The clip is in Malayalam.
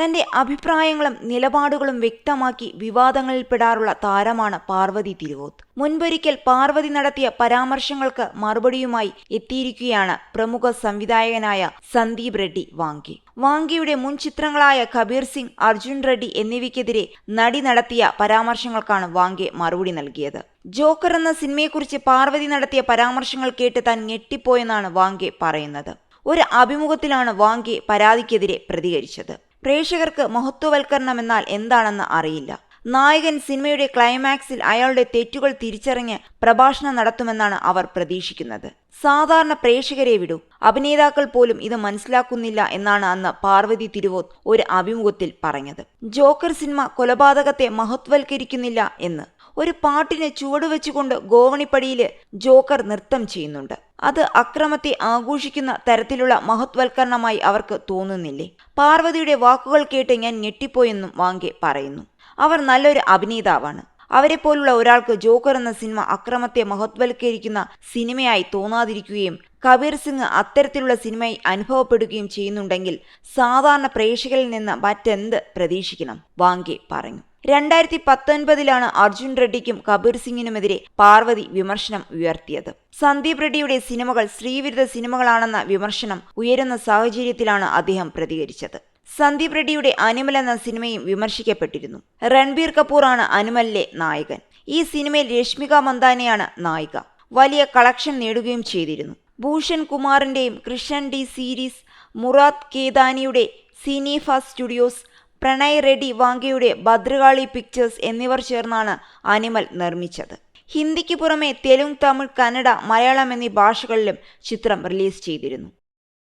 തന്റെ അഭിപ്രായങ്ങളും നിലപാടുകളും വ്യക്തമാക്കി വിവാദങ്ങളിൽപ്പെടാറുള്ള താരമാണ് പാർവതി തിരുവോത്ത്. മുൻപൊരിക്കൽ പാർവതി നടത്തിയ പരാമർശങ്ങൾക്ക് മറുപടിയുമായി എത്തിയിരിക്കുകയാണ് പ്രമുഖ സംവിധായകനായ സന്ദീപ് റെഡ്ഡി വാങ്കി. വാങ്കിയുടെ മുൻ ചിത്രങ്ങളായ കബീർ സിംഗ് അർജുൻ റെഡ്ഡി എന്നിവയ്ക്കെതിരെ നടി നടത്തിയ പരാമർശങ്ങൾക്കാണ് വാങ്കെ മറുപടി നൽകിയത്. ജോക്കർ എന്ന സിനിമയെക്കുറിച്ച് പാർവതി നടത്തിയ പരാമർശങ്ങൾ കേട്ട് താൻ ഞെട്ടിപ്പോയെന്നാണ് വാങ്കെ പറയുന്നത്. ഒരു അഭിമുഖത്തിലാണ് വാങ്കെ പരാതിക്കെതിരെ പ്രതികരിച്ചത്. പ്രേക്ഷകർക്ക് മഹത്വവൽക്കരണം എന്നാൽ എന്താണെന്ന് അറിയില്ല. നായകൻ സിനിമയുടെ ക്ലൈമാക്സിൽ അയാളുടെ തെറ്റുകൾ തിരിച്ചറിഞ്ഞ് പ്രഭാഷണം നടത്തുമെന്നാണ് അവർ പ്രതീക്ഷിക്കുന്നത്. സാധാരണ പ്രേക്ഷകരെ വിടൂ. അഭിനേതാക്കൾ പോലും ഇത് മനസ്സിലാക്കുന്നില്ല എന്നാണ് അന്ന് പാർവതി തിരുവോത്ത് ഒരു അഭിമുഖത്തിൽ പറഞ്ഞത്. ജോക്കർ സിനിമ കൊലപാതകത്തെ മഹത്വൽക്കരിക്കുന്നില്ല എന്ന്. ഒരു പാട്ടിന് ചുവടുവെച്ചുകൊണ്ട് ഗോവണിപ്പടിയിൽ ജോക്കർ നൃത്തം ചെയ്യുന്നുണ്ട്. അത് അക്രമത്തെ ആഘോഷിക്കുന്ന തരത്തിലുള്ള മഹത്വൽക്കരണമായി അവർക്ക് തോന്നുന്നില്ലേ? പാർവതിയുടെ വാക്കുകൾ കേട്ട് ഞാൻ ഞെട്ടിപ്പോയെന്നും വാങ്കെ പറയുന്നു. അവർ നല്ലൊരു അഭിനേതാവാണ്. അവരെ പോലുള്ള ഒരാൾക്ക് ജോക്കർ എന്ന സിനിമ അക്രമത്തെ മഹത്വൽക്കരിക്കുന്ന സിനിമയായി തോന്നാതിരിക്കുകയും കബീർ സിംഗ് അത്തരത്തിലുള്ള സിനിമയായി അനുഭവപ്പെടുകയും ചെയ്യുന്നുണ്ടെങ്കിൽ സാധാരണ പ്രേക്ഷകരിൽ നിന്ന് മറ്റെന്ത് പ്രതീക്ഷിക്കണം? വാങ്കെ പറഞ്ഞു. രണ്ടായിരത്തി പത്തൊൻപതിലാണ് അർജുൻ റെഡ്ഡിക്കും കബീർ സിംഗിനുമെതിരെ പാർവതി വിമർശനം ഉയർത്തിയത്. സന്ദീപ് റെഡ്ഡിയുടെ സിനിമകൾ സ്ത്രീവിരുദ്ധ സിനിമകളാണെന്ന വിമർശനം ഉയരുന്ന സാഹചര്യത്തിലാണ് അദ്ദേഹം പ്രതികരിച്ചത്. സന്ദീപ് റെഡ്ഡിയുടെ അനിമൽ എന്ന സിനിമയും വിമർശിക്കപ്പെട്ടിരുന്നു. രൺബീർ കപൂറാണ് അനിമലിലെ നായകൻ. ഈ സിനിമയിൽ രശ്മിക മന്ദാനയാണ് നായിക. വലിയ കളക്ഷൻ നേടുകയും ചെയ്തിരുന്നു. ഭൂഷൺ കുമാറിന്റെയും കൃഷ്ണൻ ഡി സീരീസ് മുറാദ് കേദാനിയുടെ സിനിഫ സ്റ്റുഡിയോസ് പ്രണയ് റെഡി വാങ്കയുടെ ഭദ്രകാളി പിക്ചേഴ്സ് എന്നിവർ ചേർന്നാണ് അനിമൽ നിർമ്മിച്ചത്. ഹിന്ദിക്ക് പുറമെ തെലുങ്ക് തമിഴ് കന്നഡ മലയാളം എന്നീ ഭാഷകളിലും ചിത്രം റിലീസ് ചെയ്തിരുന്നു.